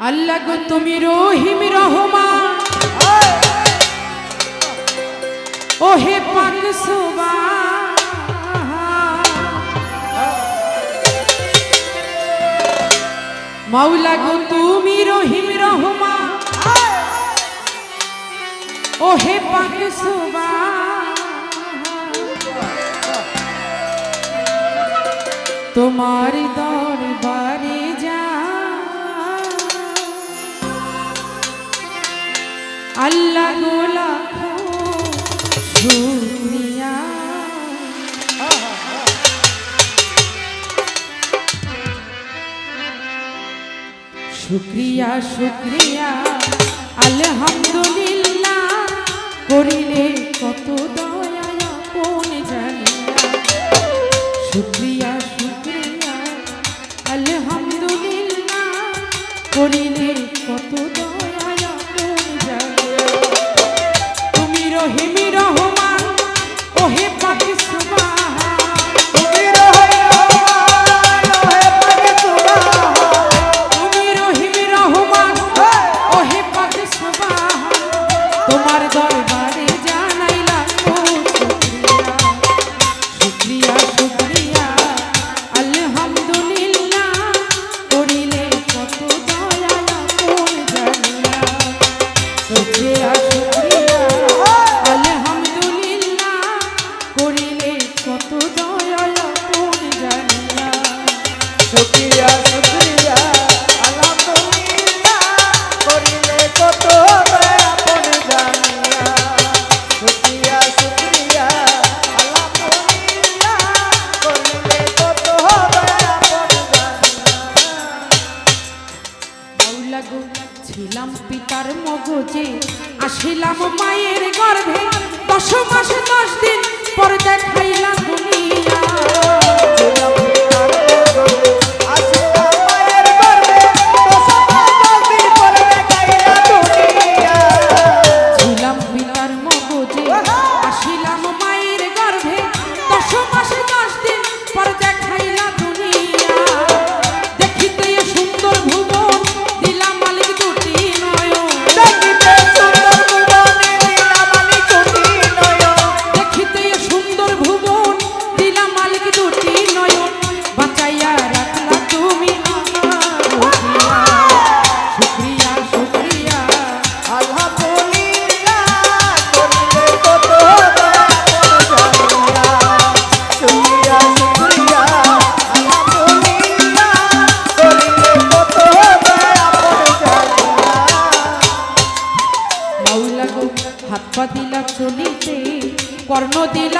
আল্লাহ গো, তুমি রহিম রহমা ওহে পাক সুবা মাওলা গো, তুমি রহিম রহমা ওহে পাক সুবা তোমার শুক্রিয়া শুক্রিয়া। আলহামদুলিল্লাহ করিলে কত দয়। বুঝি। আসিলাম মায়ের গর্ভে। দশ মাস দশ দিন পর দেখাইলাম কর্ণ দিলা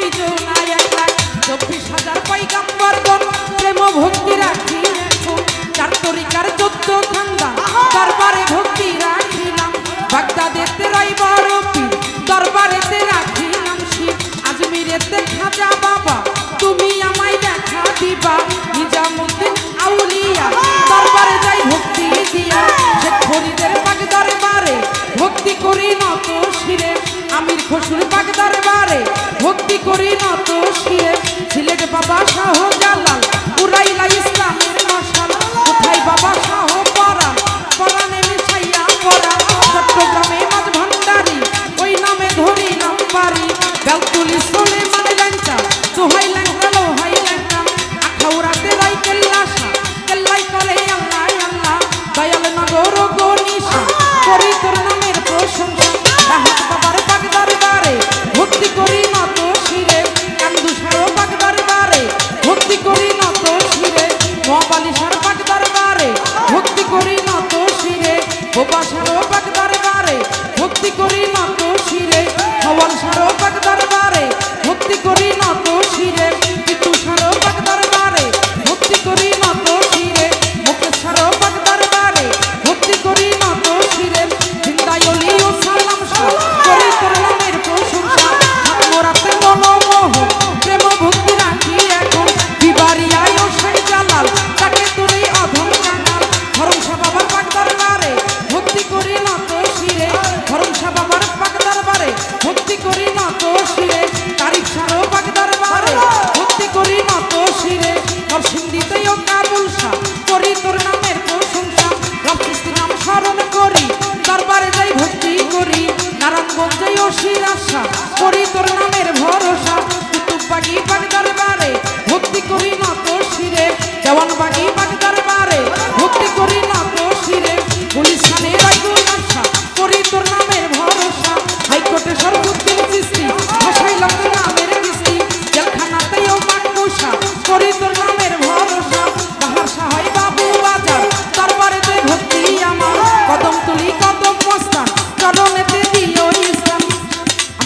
কিছু নাই এক লাখ চব্বিশ হাজার পাইকাম্বর প্রেম ভক্ত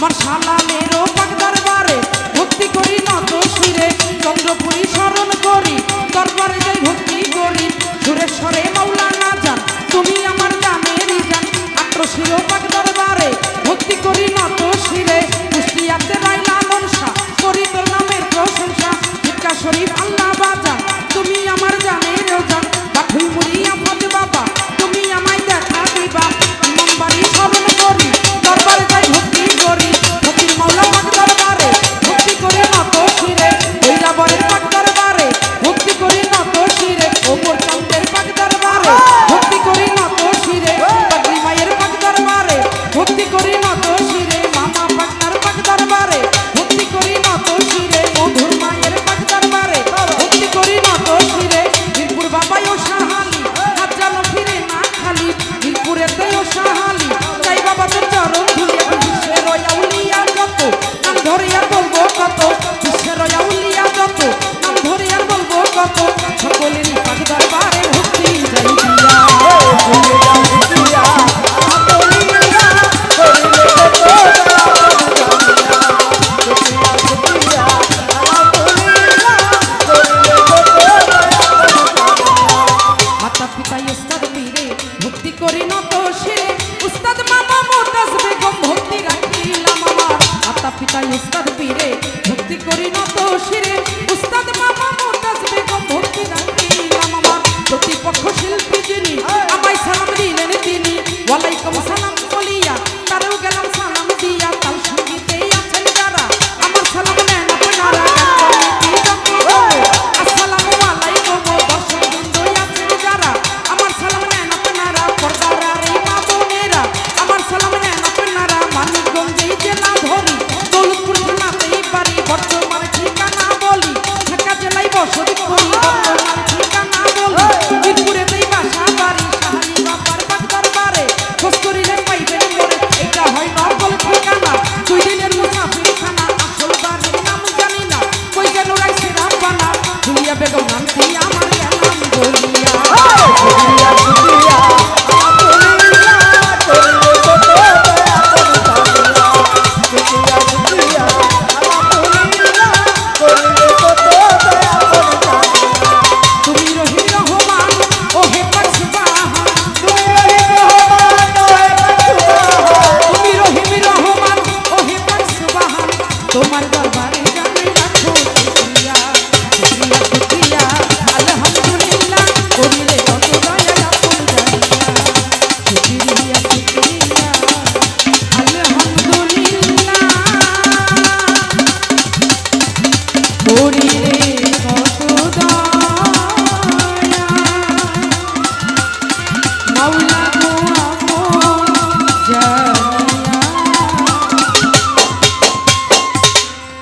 আমার সালামেরও পাক দরবারে ভক্তি করি নত সুরে চন্দ্রপুরী সর Thank it.